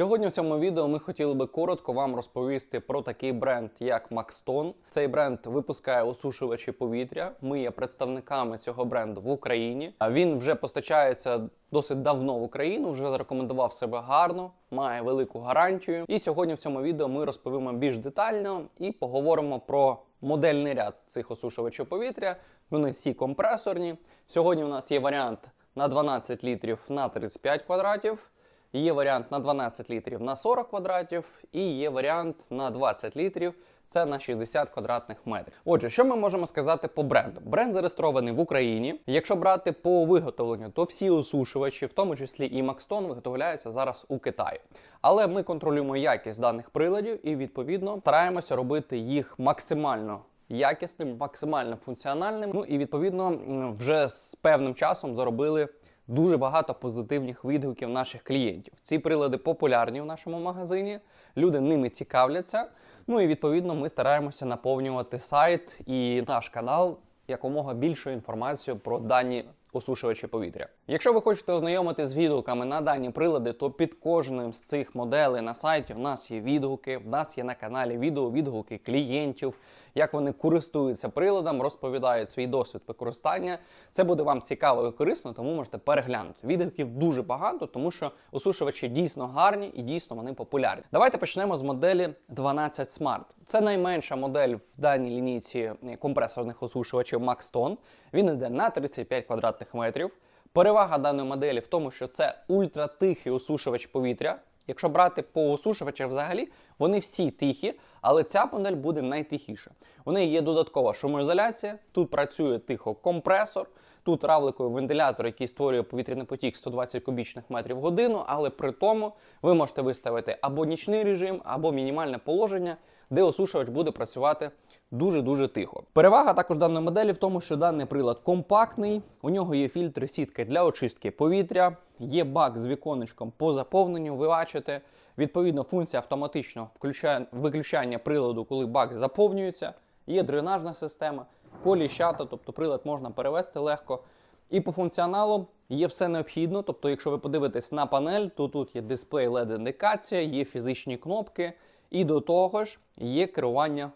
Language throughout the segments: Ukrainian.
Сьогодні в цьому відео ми хотіли би коротко вам розповісти про такий бренд, як Maxton. Цей бренд випускає осушувачі повітря. Ми є представниками цього бренду в Україні. Він вже постачається досить давно в Україну, вже зарекомендував себе гарно, має велику гарантію. І сьогодні в цьому відео ми розповімо більш детально і поговоримо про модельний ряд цих осушувачів повітря. Вони всі компресорні. Сьогодні у нас є варіант на 12 літрів на 35 квадратів. Є варіант на 12 літрів на 40 квадратів, і є варіант на 20 літрів. Це на 60 квадратних метрів. Отже, що ми можемо сказати по бренду? Бренд зареєстрований в Україні. Якщо брати по виготовленню, то всі осушувачі, в тому числі і Maxton, виготовляються зараз у Китаї. Але ми контролюємо якість даних приладів і відповідно стараємося робити їх максимально якісним, максимально функціональним. Ну і відповідно вже з певним часом заробили дуже багато позитивних відгуків наших клієнтів. Ці прилади популярні в нашому магазині, люди ними цікавляться. Ну і відповідно ми стараємося наповнювати сайт і наш канал якомога більшою інформацією про дані осушувачі повітря. Якщо ви хочете ознайомитися з відгуками на дані прилади, то під кожним з цих моделей на сайті в нас є відгуки. В нас є на каналі відео відгуки клієнтів, як вони користуються приладом, розповідають свій досвід використання. Це буде вам цікаво і корисно, тому можете переглянути. Відгуків дуже багато, тому що осушувачі дійсно гарні і дійсно вони популярні. Давайте почнемо з моделі 12 Smart. Це найменша модель в даній лінійці компресорних осушувачів Maxton. Він йде на 35 квадратних метрів. Перевага даної моделі в тому, що це ультратихий осушувач повітря. Якщо брати по осушувачах взагалі, вони всі тихі, але ця модель буде найтихіша. У неї є додаткова шумоізоляція, тут працює тихо компресор, тут равликовий вентилятор, який створює повітряний потік 120 кубічних метрів в годину, але при тому ви можете виставити або нічний режим, або мінімальне положення, де осушувач буде працювати дуже-дуже тихо. Перевага також даної моделі в тому, що даний прилад компактний, у нього є фільтри сітки для очистки повітря, є бак з віконечком по заповненню. Ви бачите, відповідно, функція автоматичного включає, виключання приладу, коли бак заповнюється. Є дренажна система, коліщата, тобто прилад можна перевести легко. І по функціоналу є все необхідно. Тобто, якщо ви подивитесь на панель, то тут є дисплей LED-індикація, є фізичні кнопки, і до того ж є керування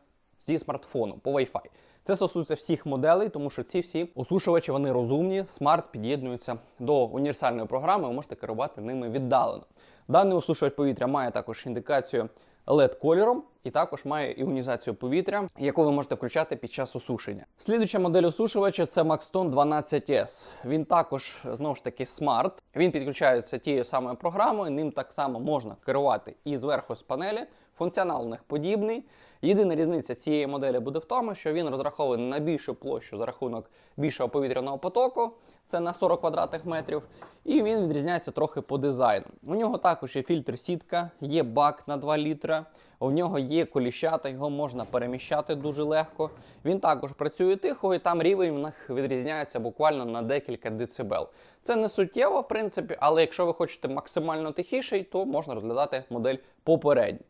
зі смартфону по Wi-Fi. Це стосується всіх моделей, тому що ці всі осушувачі вони розумні, смарт під'єднуються до універсальної програми, ви можете керувати ними віддалено. Даний осушувач повітря має також індикацію LED кольором і також має іонізацію повітря, яку ви можете включати під час осушення. Слідуюча модель осушувача це Maxton 12S. Він також знову ж таки смарт. Він підключається тією самою програмою. Ним так само можна керувати і зверху з панелі. Функціонал у них подібний. Єдина різниця цієї моделі буде в тому, що він розрахований на більшу площу за рахунок більшого повітряного потоку, це на 40 квадратних метрів, і він відрізняється трохи по дизайну. У нього також є фільтр сітка, є бак на 2 літра. У нього є коліщата, його можна переміщати дуже легко. Він також працює тихо, і там рівень у них відрізняється буквально на декілька децибел. Це не суттєво, в принципі, але якщо ви хочете максимально тихіший, то можна розглядати модель попередню.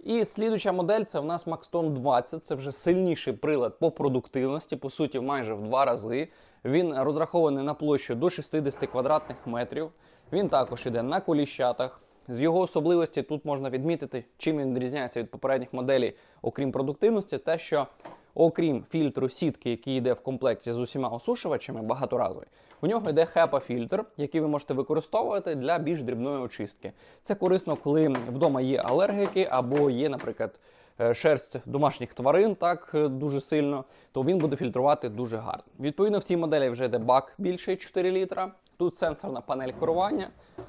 І слідуча модель це в нас Maxton 20. Це вже сильніший прилад по продуктивності, по суті, майже в два рази. Він розрахований на площу до 60 квадратних метрів. Він також іде на коліщатах. З його особливості тут можна відмітити, чим він відрізняється від попередніх моделей, окрім продуктивності, те, що окрім фільтру сітки, який йде в комплекті з усіма осушувачами, багаторазовий, у нього йде HEPA-фільтр, який ви можете використовувати для більш дрібної очистки. Це корисно, коли вдома є алергіки або є, наприклад, е, шерсть домашніх тварин так е, дуже сильно, то він буде фільтрувати дуже гарно. Відповідно, в цій моделі вже йде бак більший 4 літра. Тут сенсорна панель керування.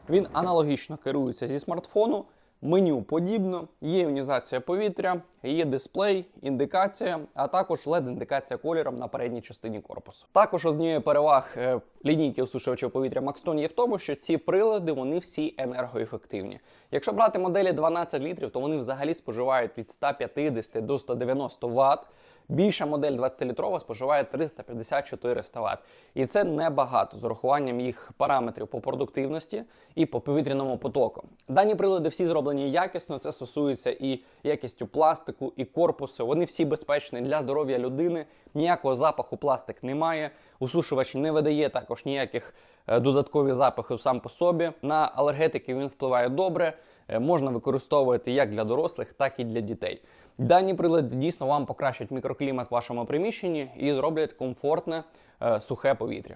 Він аналогічно керується зі смартфону. Меню подібно, є іонізація повітря, є дисплей, індикація, а також LED-індикація кольором на передній частині корпусу. Також однією переваг е, лінійки осушувачів повітря Maxton є в тому, що ці прилади вони всі енергоефективні. Якщо брати моделі 12 літрів, то вони взагалі споживають від 150 до 190 Вт. Більша модель 20-літрова споживає 350-400 Вт. І це небагато з урахуванням їх параметрів по продуктивності і по повітряному потоку. Дані прилади всі зроблені якісно. Це стосується і якістю пластику, і корпусу. Вони всі безпечні для здоров'я людини. Ніякого запаху пластик немає. Усушувач не видає також ніяких е, додаткових запахів сам по собі. На алергетики він впливає добре. Е, можна використовувати як для дорослих, так і для дітей. Дані прилади дійсно вам покращать мікроклімат в вашому приміщенні і зроблять комфортне е, сухе повітря.